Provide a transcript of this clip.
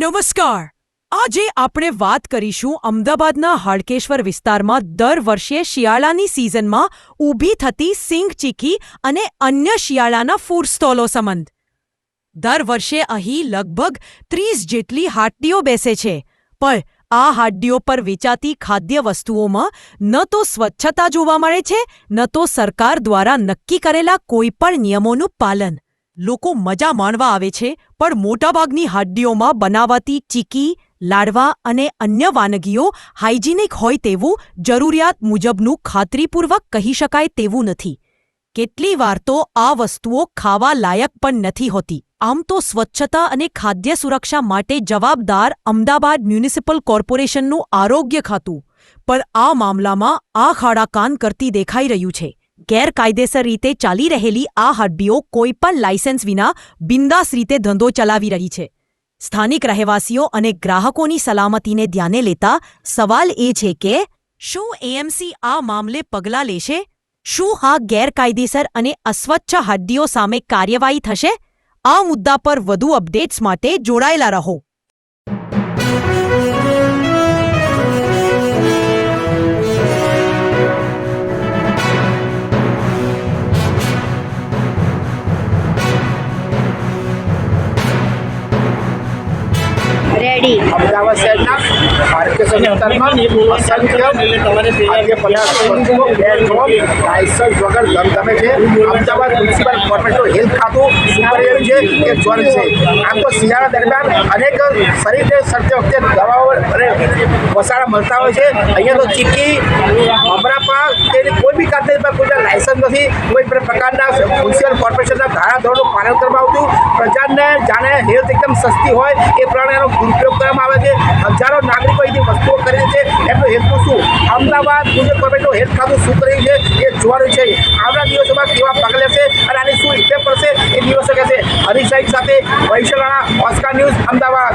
નમસ્કાર. આજે આપણે વાત કરીશું અમદાવાદના હાડકેશ્વર વિસ્તારમાં દર વર્ષે શિયાળાની સિઝનમાં ઊભી થતી સિંગ ચીખી અને અન્ય શિયાળાના ફૂડ સ્ટોલો સંબંધ. દર વર્ષે અહીં લગભગ ત્રીસ જેટલી હાટડીઓ બેસે છે, પણ આ હાડડીઓ પર વેચાતી ખાદ્ય વસ્તુઓમાં ન તો સ્વચ્છતા જોવા મળે છે, ન તો સરકાર દ્વારા નક્કી કરેલા કોઈ પણ નિયમોનું પાલન. લોકો મજા માણવા આવે છે, પણ મોટાભાગની હાડડીઓમાં બનાવાતી ચીકી, લાડવા અને અન્ય વાનગીઓ હાઇજિનિક હોય તેવું જરૂરિયાત મુજબનું ખાતરીપૂર્વક કહી શકાય તેવું નથી. કેટલી વાર તો આ વસ્તુઓ ખાવા લાયક પણ નથી હોતી. આમ તો સ્વચ્છતા અને ખાદ્ય સુરક્ષા માટે જવાબદાર અમદાવાદ મ્યુનિસિપલ કોર્પોરેશનનું આરોગ્ય ખાતું. પણ આ મામલામાં આ ખાડા કાન કરતી દેખાઈ રહ્યું છે. ગેરકાયદેસર રીતે ચાલી રહેલી આ હડબીઓ કોઈ પણ લાયસન્સ વિના બિંદાસ રીતે ધંધો ચલાવી રહી છે. સ્થાનિક રહેવાસીઓ અને ગ્રાહકોની સલામતીને ધ્યાને લેતા સવાલ એ છે કે, શું એએમસી આ મામલે પગલાં લેશે? શું હા ગેરકાયદેસર અને અસ્વચ્છ હડ્ડીઓ સામે કાર્યવાહી થશે? આ મુદ્દા પર વધુ અપડેટ્સ માટે જોડાયેલા રહો. અમદાવાદ શહેરના ભારતીય વિસ્તારમાં અસંખ્ય પદાર્થો વસ્તુઓ બેનોમ લાયસન્સ વગર ધમધમે છે. અમદાવાદ મ્યુનિસિપલ હેલ્થ ખાતું છે, એ જોર છે. આમ તો શિયાળા દરમિયાન અનેક શરીરને સડતી વખતે દવાઓ અને વસાડા મળતા હોય છે. અહીંયા તો ચીક્કી મમરા પાક તેની કોઈ બી કાતે કોઈ પણ લાયસન્સ નથી કોઈ પણ પ્રકારના મ્યુનિસિપલ કોર્પોરેશનના ધારા ધોરણનું પાલન કરવામાં આવતું. પ્રજાને જાણે હેલ્થ એકદમ સસ્તી હોય એ પ્રમાણે એનો દુરુપયોગ કરવામાં આવે છે. હજારો નાગરિકો અહીંથી વસ્તુઓ ખરીદે છે. એમનું હેતુ શું? અમદાવાદ ગુજરાત કોર્પોરેશનનું હેલ્થ ખાતું શું કરે છે? એ જોવાનું છે. આવનારા દિવસોમાં કેવા પગલે છે અને આની શું ઇફેક્ટ પડશે એ દિવસો કહેશે. હરીશ સાહેબ સાથે વૈશ્વરાણા ઓસ્કાર ન્યૂઝ અમદાવાદ.